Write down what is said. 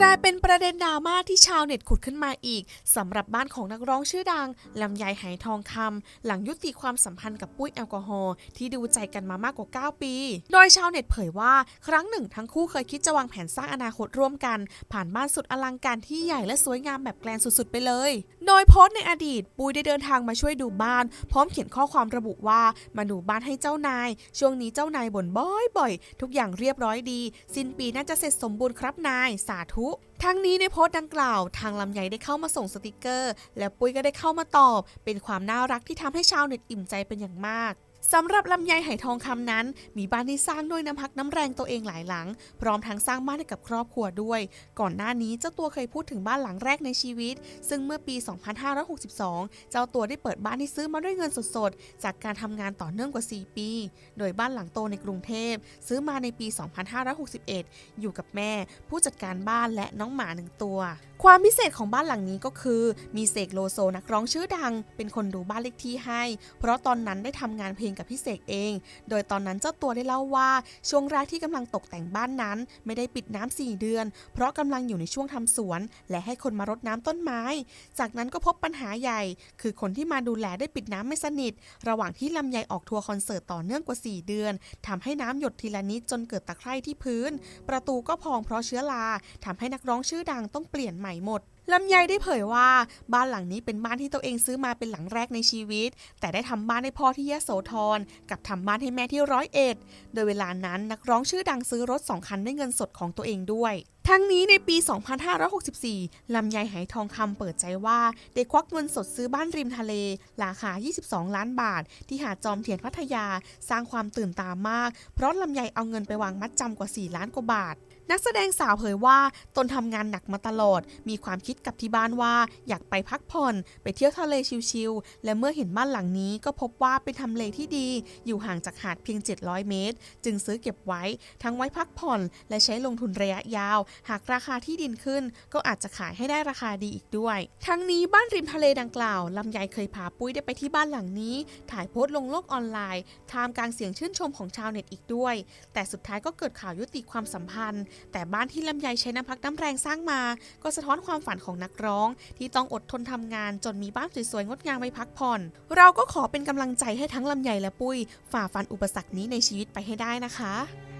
กลายเป็นประเด็นดราม่าที่ชาวเน็ตขุดขึ้นมาอีกสำหรับบ้านของนักร้องชื่อดังลำไยไหทองคำหลังยุติความสัมพันธ์กับปุ้ยแอลกอฮอล์ที่ดูใจกันมามากกว่า 9 ปี โดยชาวเน็ตเผยว่าครั้งหนึ่งทั้งคู่เคยคิดจะวางแผนสร้างอนาคตร่วมกัน ผ่านบ้านสุดอลังการที่ใหญ่และสวยงามแบบแกลนสุดๆไปเลย โดยโพสต์ในอดีตปุ้ยได้เดินทางมาช่วยดูบ้าน พร้อมเขียนข้อความระบุว่ามาดูบ้านให้เจ้านาย ช่วงนี้เจ้านายบ่นบ่อยๆทุกอย่างเรียบร้อยดี สิ้นปีน่าจะเสร็จสมบูรณ์ครับนายสาธุทั้งนี้ในโพสต์ดังกล่าว ทางลำไยได้เข้ามาส่งสติกเกอร์ และปุ้ยก็ได้เข้ามาตอบ เป็นความน่ารักที่ทำให้ชาวเน็ตอิ่มใจเป็นอย่างมาก สำหรับลำไยไหทองคำนั้น มีบ้านที่สร้างด้วยน้ำพักน้ำแรงตัวเองหลายหลัง พร้อมทั้งสร้างบ้านให้กับครอบครัวด้วย ก่อนหน้านี้เจ้าตัวเคยพูดถึงบ้านหลังแรกในชีวิต ซึ่งเมื่อปี 2562 เจ้าตัวได้เปิดบ้านที่ซื้อมาด้วยเงินสดๆ จากการทำงานต่อเนื่องกว่า 4 ปี โดยบ้านหลังโตในกรุงเทพ ซื้อมาในปี 2561 อยู่กับแม่ ผู้จัดการบ้านและน้องหมาหนึ่งตัว ความพิเศษของบ้านหลังนี้ก็คือ มีเสกโลโซนักร้องชื่อดัง เป็นคนดูบ้านเลขที่ให้ เพราะตอนนั้นได้ทำงานเพลงกับพี่เสกเอง โดยตอนนั้นเจ้าตัวได้เล่าว่า ช่วงแรกที่กำลังตกแต่งบ้านนั้น ไม่ได้ปิดน้ำ4เดือน เพราะกำลังอยู่ในช่วงทำสวน และให้คนมารดน้ำต้นไม้ จากนั้นก็พบปัญหาใหญ่ คือคนที่มาดูแลได้ปิดน้ำไม่สนิท ระหว่างที่ลำไยออกทัวร์คอนเสิร์ตต่อเนื่องกว่า 4 เดือนทำให้น้ำหยดทีละนิดจนเกิดตะไคร่ที่พื้น ประตูก็พองเพราะเชื้อราทำให้นักร้องชื่อดังต้องเปลี่ยนใหม่หมด ลำไยได้เผยว่าบ้านหลังนี้เป็นบ้านที่ตัวเองซื้อมาเป็นหลังแรกในชีวิต แต่ได้ทำบ้านให้พ่อที่ยะโสธรกับทำบ้านให้แม่ที่ร้อยเอ็ด โดยเวลานั้นนักร้องชื่อดังซื้อรถสองคันด้วยเงินสดของตัวเองด้วย ทั้งนี้ในปี 2564 ลำไยไหทองคำเปิดใจว่าได้ควักเงินสดซื้อบ้านริมทะเล ราคา 22 ล้านบาท ที่หาดจอมเทียนพัทยา สร้างความตื่นตามาก เพราะลำไยเอาเงินไปวางมัดจำกว่า 4 ล้านกว่าบาท นักแสดงสาวเผยว่าตนทำงานหนักมาตลอด มีความคิดกับที่บ้านว่า อยากไปพักผ่อน ไปเที่ยวทะเลชิลๆ และเมื่อเห็นบ้านหลังนี้ก็พบว่าเป็นทำเลที่ดี อยู่ห่างจากหาดเพียง 700 เมตร จึงซื้อเก็บไว้ ทั้งไว้พักผ่อน และใช้ลงทุนระยะยาวหากราคาที่ดินขึ้น ก็อาจจะขายให้ได้ราคาดีอีกด้วย ทั้งนี้บ้านริมทะเลดังกล่าวลำไยเคยพาปุ้ยได้ไปที่บ้านหลังนี้ ถ่ายโพสต์ลงโลกออนไลน์ท่ามกลางเสียงชื่นชมของชาวเน็ตอีกด้วย แต่สุดท้ายก็เกิดข่าวยุติความสัมพันธ์ แต่บ้านที่ลำไยใช้น้ำพักน้ำแรงสร้างมา ก็สะท้อนความฝันของนักร้อง ที่ต้องอดทนทำงานจนมีบ้านสวยๆงดงามไว้พักผ่อน เราก็ขอเป็นกำลังใจให้ทั้งลำไยและปุ้ย ฝ่าฟันอุปสรรคนี้ในชีวิตไปให้ได้นะคะ